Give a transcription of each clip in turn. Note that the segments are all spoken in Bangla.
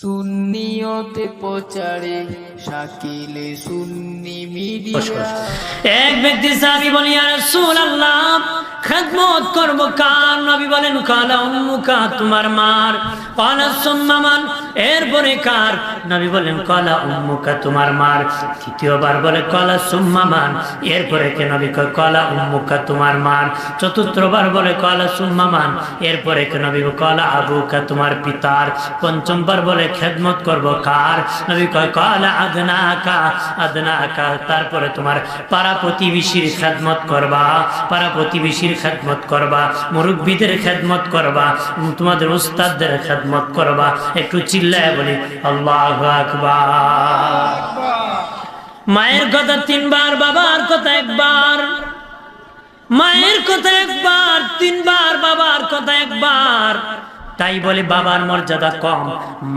সুন্নি এক ব্যক্তি সাহাবী বলি আর রাসূল আল্লাহ খেদমত করব কার? নবী বলেন, কালা উম্মুকা, তোমার মার। পালা সুম্মামান এরপরে কার? নবী বলেন কলা উম্মুকা তোমার মার। তৃতীয়বার বলে, কলা সুম্মামান এরপরে কে? নবী কয়, কলা উম্মুকা তোমার মার। চতুর্থবার বলে, কলা সুম্মামান এরপরে কে? নবী কলা আবুকা তোমার পিতার। পঞ্চমবার বলে, খেদমত করব কার? নবী কয়, কলা আদনাকা। আদনাকা, তারপরে তোমার পাড়া প্রতিবেশীর খেদমত করবা। পাড়া প্রতিবেশীর খেদমত করবা। মুরব্বীদের খেদমত করবা। তোমাদের উস্তাদদের খেদমত করবা। একটু চিল্লায় বলি, আল্লাহ মায়ের কথা তিনবার, বাবার কথা একবার। মায়ের কথা একবার, তিনবার, বাবার কথা একবার। তাই বলে বাবার মর্যাদা কম,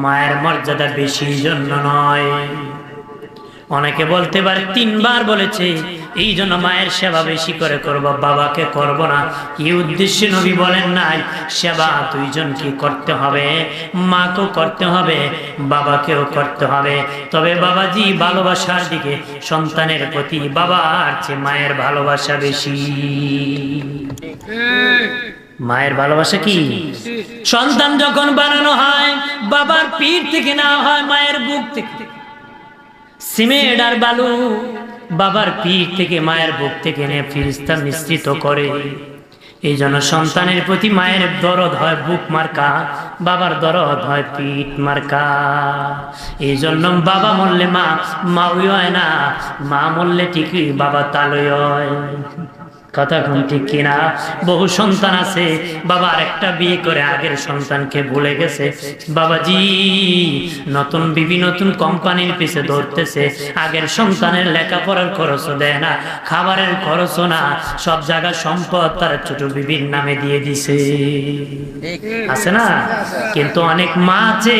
মায়ের মর্যাদা বেশি জন্য নয়। অনেকে বলতে পারে, তিনবার বলেছে এই জন্য মায়ের সেবা বেশি করে করব, বাবাকে করব না। এই উদ্দেশ্যে নবী বলেন নাই, সেবা দুইজনকে করতে হবে মাকেও করতে হবে, বাবাকেও করতে হবে। তবে বাবাজি ভালোবাসার দিকে, সন্তানের প্রতি বাবার চেয়ে মায়ের ভালোবাসা বেশি। মায়ের ভালোবাসা কি? সন্তান যখন বানানো হয়, বাবার পিঠ থেকে না হয়, মায়ের বুক থেকে। সিমেন্ট আর বালু, বাবার পিঠ থেকে মায়ের বুক থেকে এনে ফিরিস্তা মিশ্রিত করে। এই জন্য সন্তানের প্রতি মায়ের দরদ হয় বুক মার্কা, বাবার দরদ হয় পিঠ মার্কা। এই জন্য বাবা মরলে মা মাউই হয় না, মা মরলে ঠিকই বাবা তালয় হয় কথা কোন ঠিক কিনা? বহু সন্তান আছে বাবা একটা বিয়ে করে আগের সন্তানকে ভুলে গেছে। বাবাজি নতুন বিবি নতুন কোম্পানির পিছে ধরতেছে আগের সন্তানের লেখাপড়ার খরচও দেয় না খাবারের খরচও না সব জায়গা সম্পদ তার ছোট বিবির নামে দিয়ে দিছে। আছে না? কিন্তু অনেক মা আছে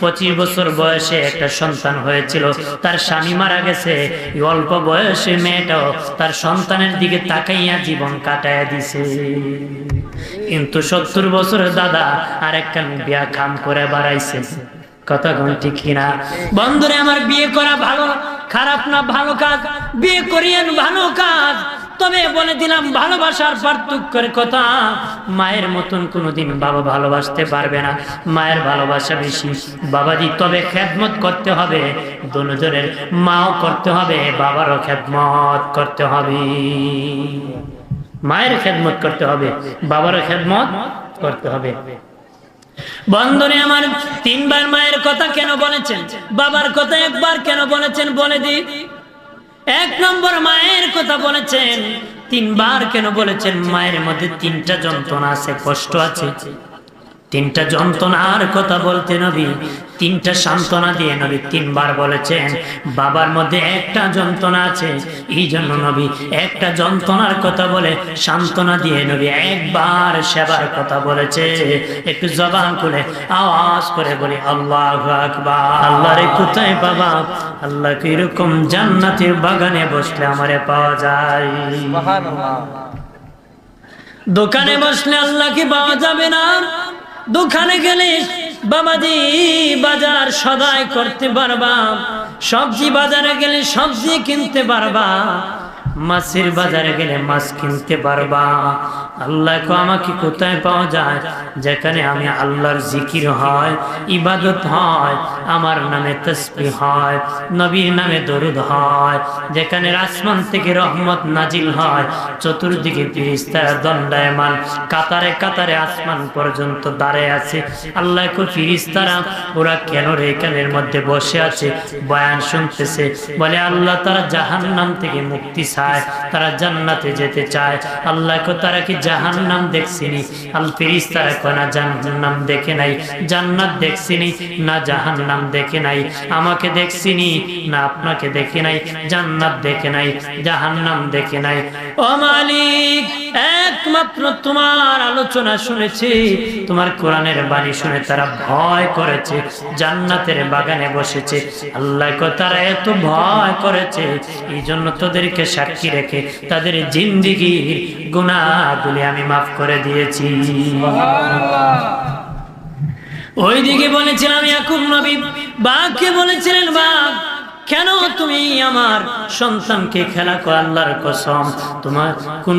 পঁচিশ বছর বয়সে একটা সন্তান হয়েছিল। তার স্বামী মারা গেছে। অল্প বয়সে মেয়েটাও তার সন্তানের দিকে তাকাইয়া জীবন কাটাইয়া দিছে। কিন্তু সত্তর বছরের দাদা আর একটা বিয়া খাম করে বাড়াইছে। কথা ঠিক কিনা বন্ধুরে, আমার বিয়ে করা ভালো, খারাপ না ভালো কাজ? বিয়ে করিয়েন ভালো কাজ। তবে বলে দিলাম, ভালোবাসার পার্থক্যের কথা। মায়ের মতন কোনোদিন বাবা ভালোবাসতে পারবে না। মায়ের ভালোবাসা বেশি। বাবাজি, তবে খেদমত করতে হবে। দুজনের মাও করতে হবে, বাবারও খেদমত করতে হবে। মায়ের খেদমত করতে হবে, বাবারও খেদমত করতে হবে। বন্ধনে আমার, তিনবার মায়ের কথা কেন বলেছেন? বাবার কথা একবার কেন বলেছেন? বলে দি এক নম্বর মায়ের কথা বলেছেন, তিনবার কেন বলেছেন, মায়ের মধ্যে তিনটা যন্ত্রণা আছে, কষ্ট আছে। তিনটা যন্ত্রণার কথা বলতে নবী তিনটা সান্ত্বনা দিয়ে নবী তিনবার বলেছেন বাবার মধ্যে একটা যন্ত্রণা আছে। এই জন্য নবী একটা যন্ত্রণার কথা বলে সান্ত্বনা দিয়ে নবী একবার সেবার কথা বলেছে। একটু জবান খুলে আওয়াজ করে বলি আল্লাহ আকবার। আল্লাহ রে কোথায় বাবা? আল্লাহ কীরকম জান্নাতের বাগানে বসলে আমারে পাওয়া যায়? দোকানে বসলে আল্লাহকে পাওয়া যাবে না? দোকানে গেলে বাবাজি বাজার সদাই করতে পারবা। সবজি বাজারে গেলে সবজি কিনতে পারবা। মাছের বাজারে গেলে মাছ কিনতে পারবা। আল্লাহকে আমাকে কোথায় পাওয়া যায়? যেখানে আমি আল্লাহর জিকির হয়, ইবাদত হয়, আমার নামে তসবি হয়, নবীর নামে দরুদ হয়, যেখানে আসমান থেকে রহমত নাজিল হয়, চতুর্দিকে ফিরিস্তারা দণ্ডায়মান, কাতারে কাতারে আসমান পর্যন্ত দাঁড়ায় আছে। আল্লাহ কো ফিরিস্তারা, ওরা কেন রে এখানের মধ্যে বসে আছে? বয়ান শুনতেছে, বলে আল্লাহ তারা জাহান্নাম থেকে মুক্তি চায়, তারা জান্নাতে যেতে চায়। আল্লাহ কো তারা কি জাহান্নাম দেখছিনি। আল ফিরিস্তারা কোনা জাহান্নাম দেখে নাই। জান্নাত দেখছিনি, না জাহান্নাম দেখে নাই। আমাকে দেখছিনি, না আপনাকে দেখে নাই। জান্নাত দেখে নাই, জাহান্নাম দেখে নাই। ও মালিক! একমাত্র তোমার আলোচনা শুনেছি তোমার কোরআনের বাণী শুনে তারা ভয় করেছে জান্নাতের বাগানে বসেছে। আল্লাহ তারা এত ভয় করেছে এই জন্য তোদেরকে সাক্ষী রেখে তাদের জিন্দিগির গুণাগুলি আমি মাফ করে দিয়েছি। ওইদিকে বলেছিলাম ইয়াকুব নবী বাঘকে বলেছিলেন বাঘ কেন তুমি আমার সন্তানকে খেলা কর? আল্লাহর কসম, তোমার কোন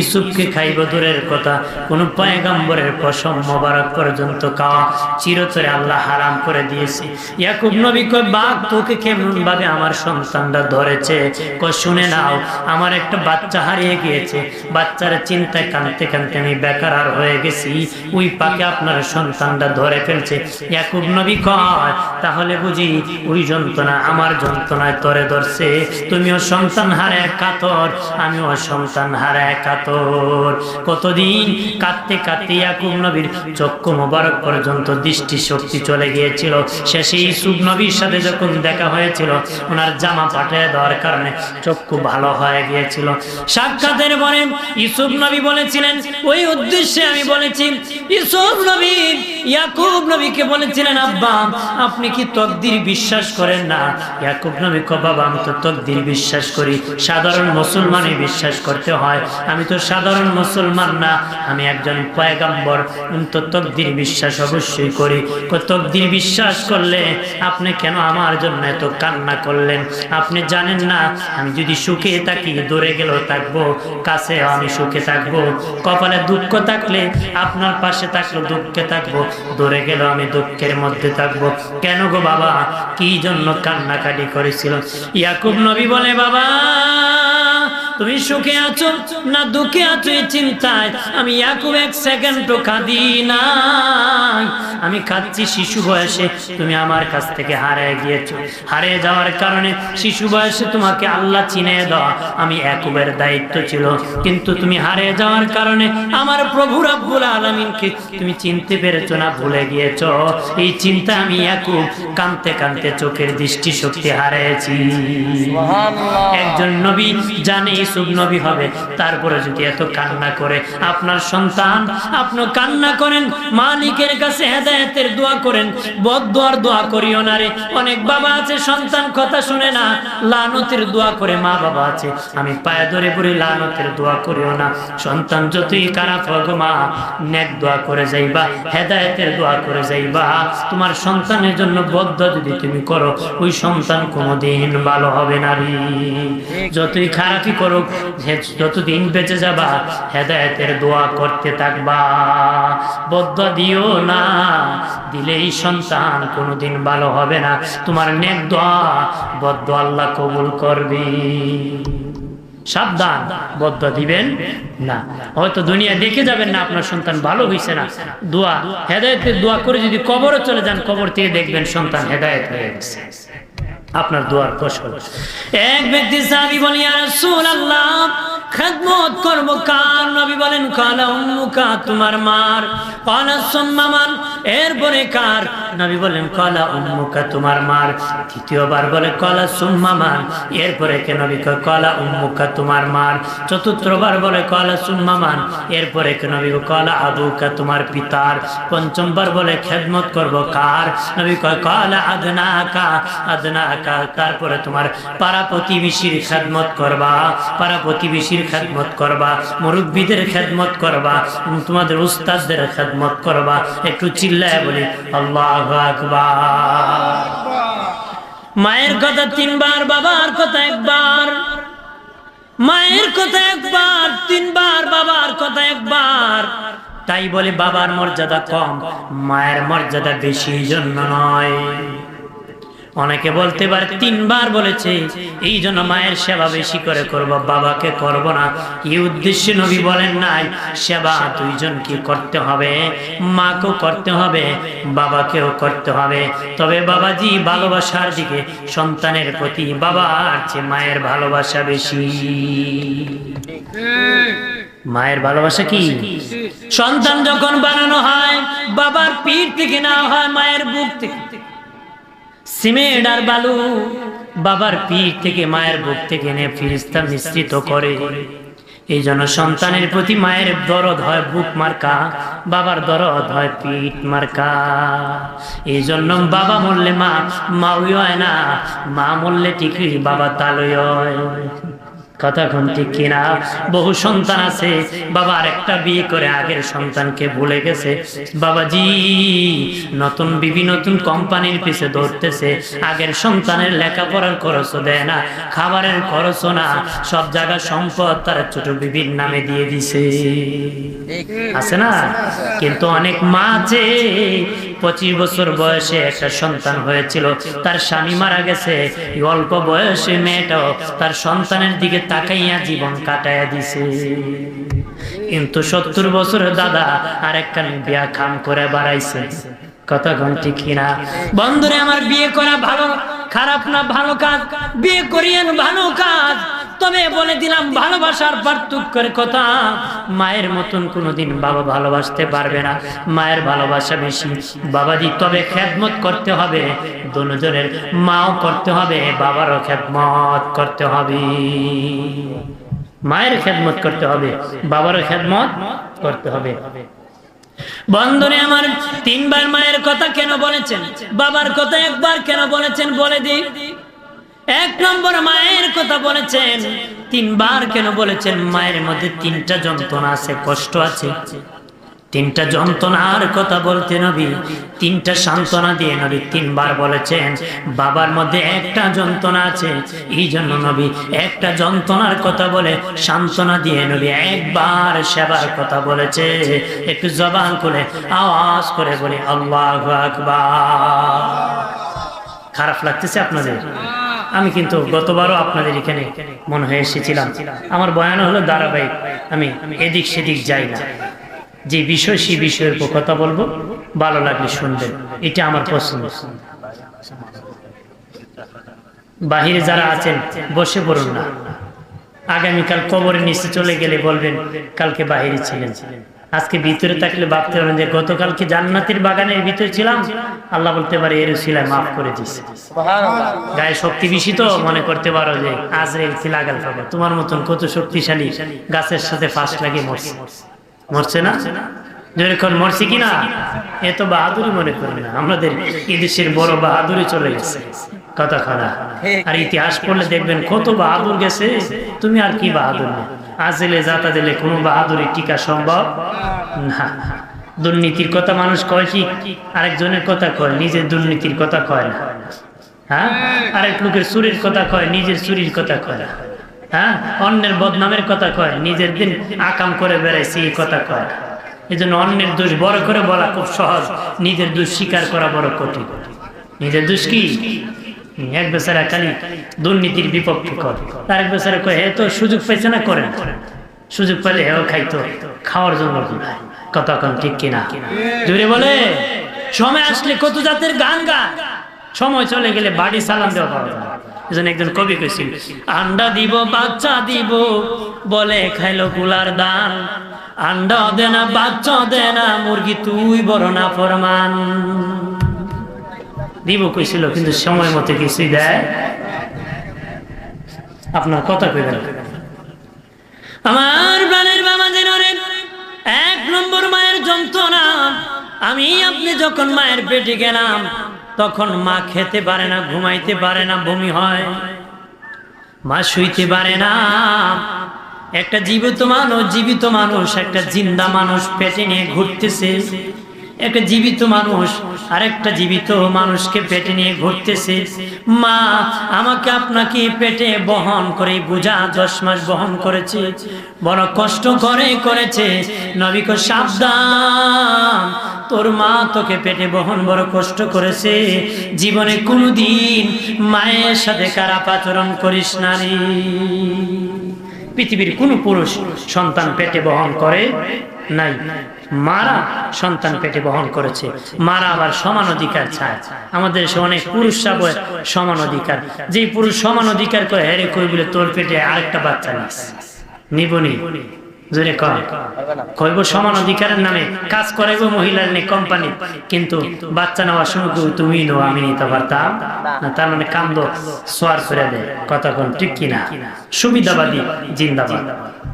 ইসুফকে খাইব দূরের কথা, কোন পয়গাম্বরের কসম মোবারক পর্যন্ত খাওয়া চিরতরে আল্লাহ হারাম করে দিয়েছে। ইয়াকুব নবী কয়, বাঘ, তোকে কেমন ভাবে আমার সন্তানটা ধরেছে? কয়, শুনে নাও, আমার একটা বাচ্চা হারিয়ে গিয়েছে। বাচ্চার চিন্তায় কানতে কানতে আমি বেকার আর হয়ে গেছি। ওই পাকে আপনার সন্তানটা ধরে ফেলছে। ইয়াকুব নবী কয়, তাহলে বুঝি ওই যন্ত্রণা আমার যন্ত্রণায় তরে ধরছে। তুমিও সন্তান হারে কাতর, আমিও সন্তান হারে কাতর। কতদিন কাঁদতে কাঁদতে ইয়াকুব নবীর চক্ষু মোবারক পর্যন্ত দৃষ্টি শক্তি চলে গিয়েছিল। শেষে ইসুফ নবীর সাথে যখন দেখা হয়েছিল, ওনার জামা পাঠিয়ে দেওয়ার কারণে চক্ষু ভালো হয়ে গিয়েছিল। সাক্ষাতের পরে ইসুফ নবী বলেছিলেন, ওই উদ্দেশ্যে আমি বলেছি ইসুফ নবী, ইয়াকুব নবীকে বলেছিলেন, আব্বা, আপনি কি তকদির বিশ্বাস করেন না? ইয়াকুব নবী কো বাবা আমি তো তকদির বিশ্বাস করি, সাধারণ মুসলমানই বিশ্বাস করতে হয়। আমি তো সাধারণ মুসলমান না, আমি একজন পয়গাম্বর তো তকদির বিশ্বাস অবশ্যই করি। তকদির বিশ্বাস করলে আপনি কেন আমার জন্য এত কান্না করলেন? আপনি জানেন না, আমি যদি সুখে থাকি, দূরে গেলেও থাকব কাছে আমি সুখে থাকব। কপালে দুঃখ থাকলে আপনার পাশে থাকলে দুঃখে থাকব, দূরে গেলেও আমি দুঃখের মধ্যে থাকব। কেন গো বাবা? কি জন্য কান্নাকাটি করেছিল। ইয়াকুব নবী বলে, বাবা, তুমি সুখে আছো না দুঃখে আছো এই চিন্তায়? আমি ইয়াকুব এক সেকেন্ডও কাঁদি না আমি কাঁদছি শিশু বয়সে, তুমি আমার কাছ থেকে হারিয়ে গিয়েছো। হারিয়ে যাওয়ার কারণে শিশু বয়সে তোমাকে আল্লাহ চিনে দেওয়া আমি একুবের দায়িত্ব ছিল। কিন্তু তুমি হারিয়ে যাওয়ার কারণে আমার প্রভু রাব্বুল আলমিনকে তুমি চিনতে পেরেছ না, ভুলে গিয়েছ। এই চিন্তা আমি একুব কানতে কানতে চোখের দৃষ্টি হারিয়েছি একজন নবী জানে ইসুফ নবী হবে তারপরে যদি এত কান্না করে আপনার সন্তান আপনি কান্না করেন মালিকের কাছে হেদায়েতের দোয়া করেন দোয়া করিও না রে। অনেক বাবা আছে সন্তান কথা শুনে না লানতের দোয়া করে মা বাবা আছে। আমি পায়ে ধরে পড়ি লানতের দোয়া করিও না। সন্তান যতই খারাপ হোক মা নেক দোয়া করে যাইবা হেদায়েতের দোয়া করে যাইবা। তোমার সন্তানের জন্য বদ্ধ যদি তুমি করো ওই সন্তান কোনোদিন ভালো হবে না যতই খারাপই করুক যতদিন বেঁচে যাবা, হেদায়েতের দোয়া করতে থাকবা। বদ্ধ দিও না, দিলেই সন্তান কোনোদিন ভালো হবে না। তোমার নেক দোয়া বদ্ধ আল্লাহ কবুল করবে। সাবধান বদ্ধ দিবেন না। হয়তো দুনিয়া দেখে যাবেন না, আপনার সন্তান ভালো হয়েছে না। দোয়া, হেদায়তের দোয়া করে যদি কবরে চলে যান, কবর থেকে দেখবেন সন্তান হেদায়েত হয়ে গেছে। আপনার দোয়ার কৌশল এক ব্যক্তি সাহাবি বলি আর রাসূলুল্লাহ খেদমত করব কার? নবী বলেন, কালা উম্মুকা, তোমার মার। কালা সুম্মামান এরপরে কার? নবী বলেন, কলা উম্মুকা, তোমার মার। তৃতীয়বার বলে, কলা সুম্মামান এরপরে কে নবী কয়, কলা উম্মুকা, তোমার মার। চতুর্থবার বলে, কলা সুম্মামান এরপরে কে নবী কলা আবুকা, তোমার পিতার। পঞ্চমবার বলে, খেদমত করব কার? নবী কয়, কলা আদনাকা আদনাকা, তারপরে তোমার পাড়া প্রতিবেশীর খেদমত করবা। পাড়া প্রতিবেশীর খেদমত করবা, মুরব্বীদের খেদমত করবা তোমাদের উস্তাদদের খেদমত করবা। একটু চিল্লায় বলি, আল্লাহ আকবার। মায়ের কথা তিনবার, বাবার কথা একবার। মায়ের কথা একবার, তিনবার, বাবার কথা একবার। তাই বলে, বাবার মর্যাদা কম, মায়ের মর্যাদা বেশি জন্য নয়। অনেকে বলতে পারে তিনবার বলেছে, এই জন্য মায়ের সেবা বেশি করে করব, বাবাকে করব না। এই উদ্দেশ্যে নবী বলেন নাই, সেবা দুইজনকে করতে হবে, মাকেও করতে হবে, বাবাকেও করতে হবে। তবে বাবাজি ভালোবাসার দিকে, সন্তানের প্রতি বাবার চেয়ে মায়ের ভালোবাসা বেশি। মায়ের ভালোবাসা কি? সন্তান যখন বানানো হয়, বাবার পিঠ থেকে না হয় মায়ের বুক থেকে। সিমেন্ট বালু বাবার পিঠ থেকে মায়ের বুক থেকে এনে ফিরিস্তা মিশ্রিত করে। এই জন্য সন্তানের প্রতি মায়ের দরদ হয় বুক মার্কা, বাবার দরদ হয় পিঠ মার্কা। এই জন্য বাবা মরলে মা মাউই হয় না, মা মরলে ঠিকই বাবা তালই কথা ঠিক কিনা? বহু সন্তান আছে বাবা আরেকটা বিয়ে করে আগের সন্তানকে ভুলে গেছে। বাবাজি নতুন বিবি নতুন কোম্পানির পিছে দৌড়তেছে। আগের সন্তানের লেখাপড়ার খরচও দেয় না খাবারের খরচও না সব জায়গা সম্পদ তার ছোট বিবির নামে দিয়ে দিছে। আছে না? কিন্তু অনেক মা আছে পঁচিশ বছর বয়সে একটা সন্তান হয়েছিল। তার স্বামী মারা গেছে। অল্প বয়সে মেয়েটাও তার সন্তানের দিকে তাকাইয়া জীবন কাটাইয়া দিছে। কিন্তু সত্তর বছরের দাদা আর একটা বিয়া খাম করে বাড়াইছে। কথা ঠিক কিনা? বন্ধুরে, আমার বিয়ে করা ভালো, খারাপ না ভালো কাজ? বিয়ে করিয়েন ভালো কাজ। তবে বলে দিলাম, ভালোবাসার পার্থক্যের কথা। মায়ের মতন কোনোদিন বাবা ভালোবাসতে পারবে না। মায়ের ভালোবাসা বেশি। বাবাজি, তবে খেদমত করতে হবে। দুজনের মাও করতে হবে, বাবারও খেদমত করতে হবে। মায়ের খেদমত করতে হবে, বাবারও খেদমত করতে হবে। বন্ধনে আমার, তিনবার মায়ের কথা কেন বলেছেন? বাবার কথা একবার কেন বলেছেন? বলে দিই। এক নম্বর মায়ের কথা বলেছেন, তিনবার কেন বলেছেন, মায়ের মধ্যে তিনটা যন্ত্রণা আছে, কষ্ট আছে। তিনটা যন্ত্রণার কথা বলতে নবী, তিনটা সান্ত্বনা দিয়ে নবী তিনবার বলেছেন, বাবার মধ্যে একটা যন্ত্রণা আছে, এই জন্য নবী একটা যন্ত্রণার কথা বলে সান্ত্বনা দিয়ে নবী একবার সেবার কথা বলেছে। একটু জবান করে আওয়াজ করে বলে, আল্লাহ আকবার। খারাপ লাগতেছে আপনাদের? আমি কিন্তু গতবারও আপনাদের এখানে মনে হয়ে এসেছিলাম। আমার বয়ান হলো ধারাবাহিক আমি এদিক সেদিক যাই না। যে বিষয় সেই বিষয়ের উপর কথা বলব, ভালো লাগলে শুনবেন। এটা আমার পছন্দ। বাহিরে যারা আছেন, বসে পড়ুন না। আগামীকাল কবরের নিচে চলে গেলে বলবেন, কালকে বাহিরে ছিলেন। আজকে ভিতরে থাকলে ভাবতে পারেন যে গতকালকে জান্নাতের বাগানের ভিতরে ছিলাম? আল্লাহ বলতে পারে এর ছিলাম মাফ করে দিছে। গায়ে শক্তি বেশি তো মনে করতে পারো যে আজরেল কি লাগাল খাব তোমার মতন কত শক্তিশালী গাছের সাথে ফাঁস লাগিয়ে মরছে। মরছে না? যেরকম মরছে কিনা এ তো বাহাদুরি মনে করবে না। আমাদের এদেশের বড় বাহাদুরি চলে গেছে। কথা খানা আর ইতিহাস পড়লে দেখবেন কত বাহাদুর গেছে। তুমি আর কি বাহাদুর না। যাতা দিলে কোনো বাহাদুরি টিকা সম্ভব? না। দুর্নীতির কথা মানুষ কয় কি? আরেকজনের কথা কয়, নিজের দুর্নীতির কথা কয় না। হ্যাঁ? আরেক লোকের চুরির কথা কয়, নিজের চুরির কথা কয় না। হ্যাঁ? অন্যের বদনামের কথা কয়, নিজের দিন আকাম করে বেড়াইছে এই কথা কয় এই জন্য অন্যের দোষ বড় করে বলা খুব সহজ। নিজের দোষ স্বীকার করা বড় কঠিন। নিজের দোষ কি? এক বেচারা খালি দুর্নীতির বিপক্ষে করে। তার এক বেচারা কয় তো সুযোগ পাইছে না? করে না। সুযোগ পেলে হেও খাইতো, খাওয়ার জন্য কন ঠিক কিনা? জুড়ে বলে, সময় আসলে কত জাতের গান গান সময় চলে গেলে বাড়ি সালাম দেওয়া যায়। এজন্য একজন কবি কইছিল আন্ডা দিব, বাচ্চা দিব, বলে খাইলো কুলার দান। আন্ডা দে না, বাচ্চা দে না, মুরগি তুই বড় না ফরমান। দিব কইছিল, কিন্তু সময় মতো কিছুই দেয় আপনার কথা কইবেন আমার প্রাণের বাবা যেন এক নম্বর মায়ের যন্ত্রণা। আমি আপনি যখন মায়ের পেটে গেলাম, তখন মা খেতে পারে না, ঘুমাইতে পারে না, বমি হয়। মা শুইতে পারে না। একটা জীবিত মানুষ জীবিত মানুষ, একটা জিন্দা মানুষ পেটে নিয়ে ঘুরতেছে। একটা জীবিত মানুষ, আরেকটা জীবিত মানুষকে পেটে নিয়ে ঘুরতেছে। মা, আমাকে আপনাকে পেটে বহন করে, বুঝা দশ মাস বহন করেছে। বড় কষ্ট করে করেছে। নবীকে সাবধান। তোর মা তোকে পেটে বহন বড় কষ্ট করেছে। জীবনে কোনোদিন মায়ের সাথে খারাপ আচরণ করিস না রে। পৃথিবীর কোন পুরুষ সন্তান পেটে বহন করে নাই। মারা সন্তান পেটে বহন করেছে। মারা আবার সমান অধিকার চায়। আমাদের দেশে অনেক পুরুষরা বলে সমান অধিকার। যে পুরুষ সমান অধিকার করে, হেরে কই বলে তোর পেটে আরেকটা বাচ্চা নিবনি কইব সমান অধিকারের নামে কাজ মহিলার কোম্পানি কিন্তু বাচ্চা তুমি নো আমি নিতে তার মানে কথা কোন, ঠিক কিনা? সুবিধাবাদী, জিন্দাবাদ।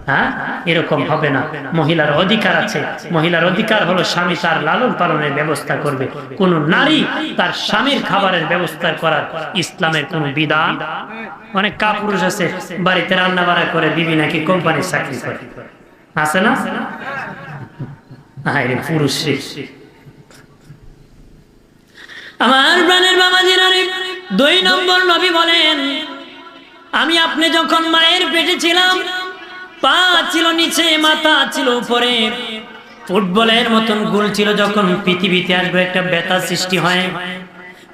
হ্যাঁ? এরকম হবে না। মহিলার অধিকার আছে। মহিলার অধিকার হলো স্বামী তার লালন পালনের ব্যবস্থা করবে। কোন নারী তার স্বামীর খাবারের ব্যবস্থা করার ইসলামের কোন বিধান? অনেক কাপুরুষ আছে, বাড়িতে রান্না বাড়া করে দিবি নাকি কোম্পানির চাকরি করে। আছে না? পুরুষ আমার প্রাণের বাবা জিনারে দুই নম্বর নবী বলেন, আমি আপনি যখন মায়ের পেটে ছিলাম পা ছিল নিচে, মাথা ছিল উপরে। ফুটবলের মতন গোল ছিল যখন পৃথিবীতে আসবে একটা ব্যথা সৃষ্টি হয়।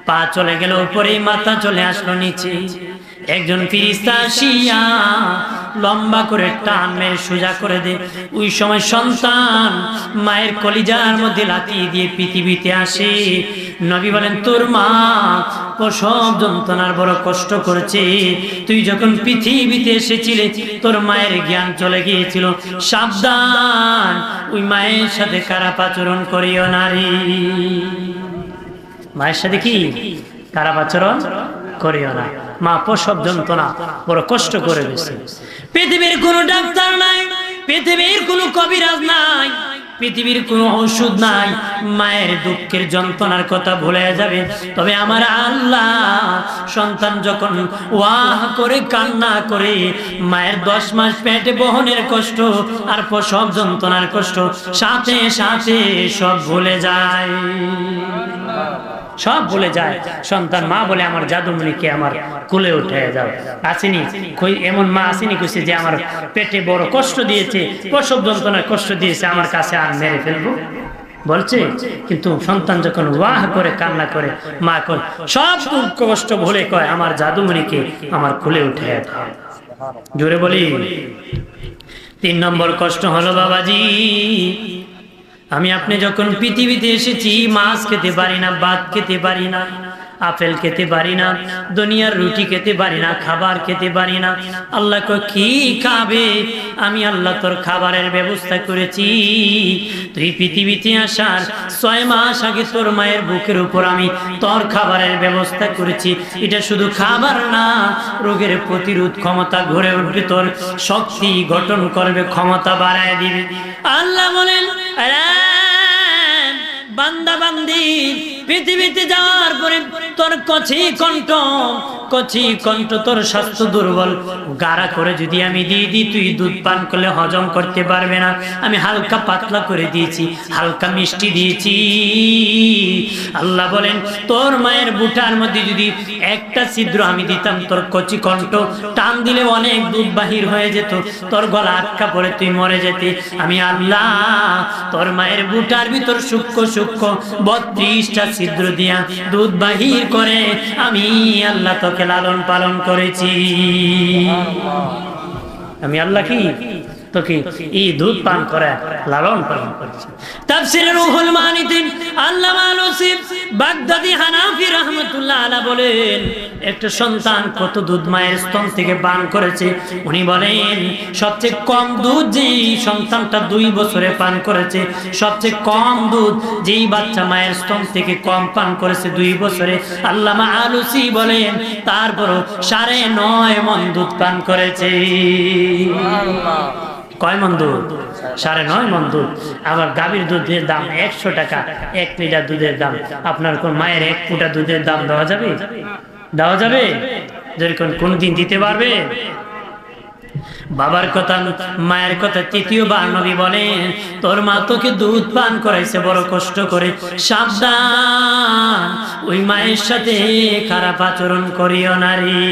পা চলে গেল উপরে, মাথা চলে আসলো নিচে। একজন ফিরিস্তা আসিয়া লম্বা করে টান মেরে সোজা করে দে। ওই সময় সন্তান মায়ের কলিজার মধ্যে লাতিয়ে দিয়ে পৃথিবীতে আসে। নবী বলেন, তোর মা প্রসব যন্ত্রণার বড় কষ্ট করেছে। তুই যখন পৃথিবীতে এসেছিলে, তোর মায়ের জ্ঞান চলে গিয়েছিল। সাবধান, ওই মায়ের সাথে খারাপ আচরণ করিও নারী মায়ের সাথে কি? খারাপ আচরণ করিও না। মা প্রসব যন্ত্রণা বড় কষ্ট করে দিয়েছে পৃথিবীর কোনো ডাক্তার নাই, পৃথিবীর কোনো কবিরাজ নাই, পৃথিবীর কোনো ওষুধ নাই। মায়ের দুঃখের যন্ত্রণার কথা ভুলে যাবে। তবে আমার আল্লাহ সন্তান যখন ওয়াহ করে, কান্না করে, মায়ের দশ মাস পেটে বহনের কষ্ট আর প্রসব যন্ত্রণার কষ্ট, সাথে সাথে সব ভুলে যায়। সব ভুলে যায়। সন্তান মা বলে, আমার জাদুমণিকে আমার কুলে উঠে যাও আসেনি এমন মা আসেনি কইছে যে, আমার পেটে বড় কষ্ট দিয়েছে, প্রসব যন্ত্রণার কষ্ট দিয়েছে, আমার কাছে আর মেরে ফেলব? বলছে, কিন্তু সন্তান যখন ওয়াহ করে, কান্না করে, মা কয় সব কষ্ট ভুলে কয়, আমার জাদুমণিকে আমার কুলে উঠে দাও। জোরে বলি, তিন নম্বর কষ্ট হলো বাবাজি। আমি আপনি যখন পৃথিবীতে এসেছি মাছ খেতে পারি না ভাত খেতে পারি না। আপেল খেতে পারি না দুনিয়ার রুটি খেতে পারি না খাবার খেতে পারি না। আল্লাহ কি খাবে? আমি আল্লাহ তোর খাবারের ব্যবস্থা করেছি। তুই পৃথিবীতে আসার ছয় মাস আগে তোর মায়ের বুকের উপর আমি তোর খাবারের ব্যবস্থা করেছি। এটা শুধু খাবার না রোগের প্রতিরোধ ক্ষমতা ঘুরে উঠবে তোর শক্তি গঠন করবে ক্ষমতা বাড়ায় দিবে। আল্লাহ বলেন "আরে, বান্দা বান্দি পৃথিবীতে যাওয়ার পরে তোর কছি কণ্ঠ কচি কণ্ঠ তোর স্বাস্থ্য দুর্বল। গাড়া করে যদি আমি দিয়ে দিই, তুই দুধ পান করলে হজম করতে পারবে না। আমি হালকা পাতলা করে দিয়েছি, হালকা মিষ্টি দিয়েছি। আল্লাহ বলেন, তোর মায়ের বুটার মধ্যে যদি একটা ছিদ্র আমি দিতাম, তোর কচি কণ্ঠ টান দিলে অনেক দুধ বাহির হয়ে যেত। তোর গলা আটকা পড়ে, তুই মরে যেতে। আমি আল্লাহ, তোর মায়ের বুটার ভিতর সূক্ষ্ম সূক্ষ্ম বত্রিশটা ছিদ্র দিয়া দুধ বাহির করে আমি আল্লাহ তোকে লালন পালন করেছি। আমি আল্লাহ কি? দুধ পান করে, লালন পালন বাগদাদি বলেন, একটা সন্তান কত দুধ মায়ের স্তন থেকে পান করেছে? উনি বলেন, সবচেয়ে কম দুধ যেই সন্তানটা দুই বছরে পান করেছে, সবচেয়ে কম দুধ যেই বাচ্চা মায়ের স্তন থেকে কম পান করেছে দুই বছরে। আল্লামা আলুসি বলেন, তারপরও সাড়ে নয় মন দুধ পান করেছে। কয় মন দুধ? সাড়ে নয় মন দুধ। আবার গাভীর দুধের দাম একশো টাকা, এক লিটার দুধের দাম। আপনার কোন মায়ের এক ফুটা দুধের দাম দেওয়া যাবে? দেওয়া যাবে? যেরকম কোনদিন দিতে পারবে? বাবার কথা মায়ের কথা তৃতীয়বার নবী বলে, তোর মা তোকে দুধ পান করাইছে, বড় কষ্ট করে। সাবধান, ওই মায়ের সাথে খারাপ আচরণ করিও নারী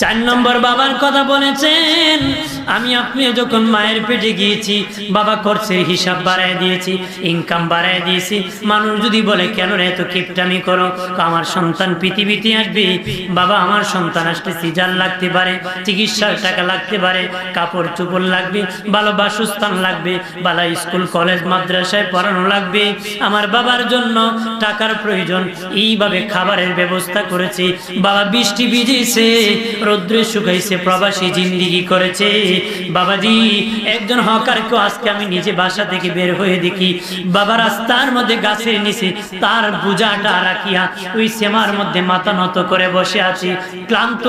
চার নম্বর বাবার কথা বলেছেন আমি আপনি যখন মায়ের পেটে গিয়েছি, বাবা খরচের হিসাব বাড়ায় দিয়েছি ইনকাম বাড়ায় দিয়েছি। মানুষ যদি বলে, কেন রে, এত কিপটামি করো? আমার সন্তান পৃথিবীতে আসবে। বাবা, আমার সন্তান আসতে সিজার লাগতে পারে, চিকিৎসার টাকা লাগতে পারে, কাপড় চোপড় লাগবে, ভালো বাসস্থান লাগবে, ভালো স্কুল, কলেজ, মাদ্রাসায় পড়ানো লাগবে। আমার বাবার জন্য টাকার প্রয়োজন, এইভাবে খাবারের ব্যবস্থা করেছি। বাবা বৃষ্টি ভিজেছে, রৌদ্রে শুকাইছে, প্রবাসী জিন্দিগি করেছে। বাবাজি, একজন হকারকে আজকে আমি নিজে বাসা থেকে বের হয়ে দেখি। বাবা রাস্তার মধ্যে গাছের নিচে তার বুঝাটা রাখিয়া ওই সেমার মধ্যে মাথা নত করে বসে আছে। ক্লান্ত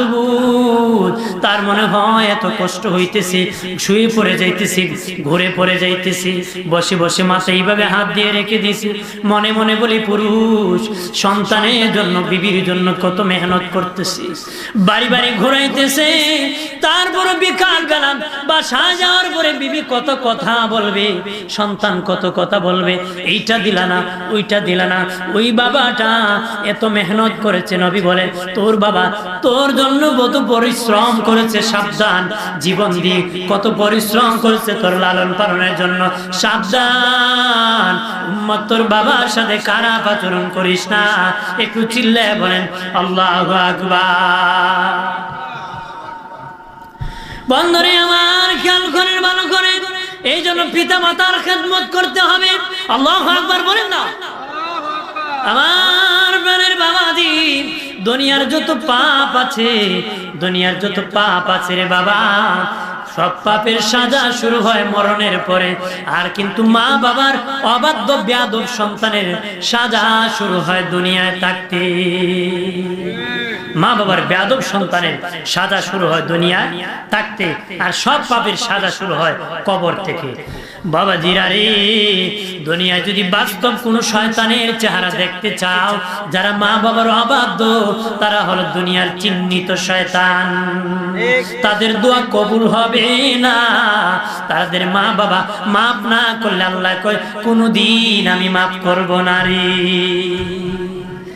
তার মনে হয় এত কষ্ট হইতেছে, শুয়ে পড়ে যাইতেছে, ঘুরে পড়ে যাইতেছে। বসে বসে মাথা এইভাবে হাত দিয়ে রেখে দিছে মনে মনে বলি, পুরুষ, সন্তানের জন্য, বিবির জন্য কত মেহনত করতেছি বাড়ি বাড়ি ঘুরাইতেছে তারপর বিকাল গেলাম বাসা যাওয়ার পরে বিবি কত কথা বলবে, সন্তান কত কথা বলবে, এইটা দিলা না, ওইটা দিলা না। ওই বাবাটা এত মেহনত করেছে, নবী বলে, তোর বাবা তোর জন্য কত পরিশ্রম করেছে, সাবধান জীবন দিয়ে। কত পরিশ্রম করেছে তোর লালন পালনের জন্য। সাবধান তোর বাবার সাথে খারাপ আচরণ করিস না। একটু চিল্লে বলেন, আল্লাহ আকবার। বন্ধরে আমার খেয়াল করেন, ভালো করে এই জন্য পিতা মাতার খেদমত করতে হবে। আল্লাহ একবার বলেন না। আমার বাবা বাবাজি, দুনিয়ার যত পাপ আছে, দুনিয়ার যত পাপ আছে রে বাবা সব পাপের সাজা শুরু হয় মরণের পরে। আর কিন্তু মা বাবার অবাধ্য ব্যাধব সন্তানের সাজা শুরু হয় দুনিয়ায় থাকতে। মা বাবার ব্যাধব সন্তানের সাজা শুরু হয় দুনিয়ায় থাকতে। আর সব পাপের সাজা শুরু হয় কবর থেকে। বাবা জিরারে দুনিয়ায় যদি বাস্তব কোন শয়তানের চেহারা দেখতে চাও, যারা মা বাবার অবাধ্য, তারা হলো দুনিয়ার চিহ্নিত শয়তান। তাদের দোয়া কবুল হবে না। তাদের মা বাবা মাফ না করলে আল্লাহ কয়, কোনোদিন আমি মাফ করব না রে।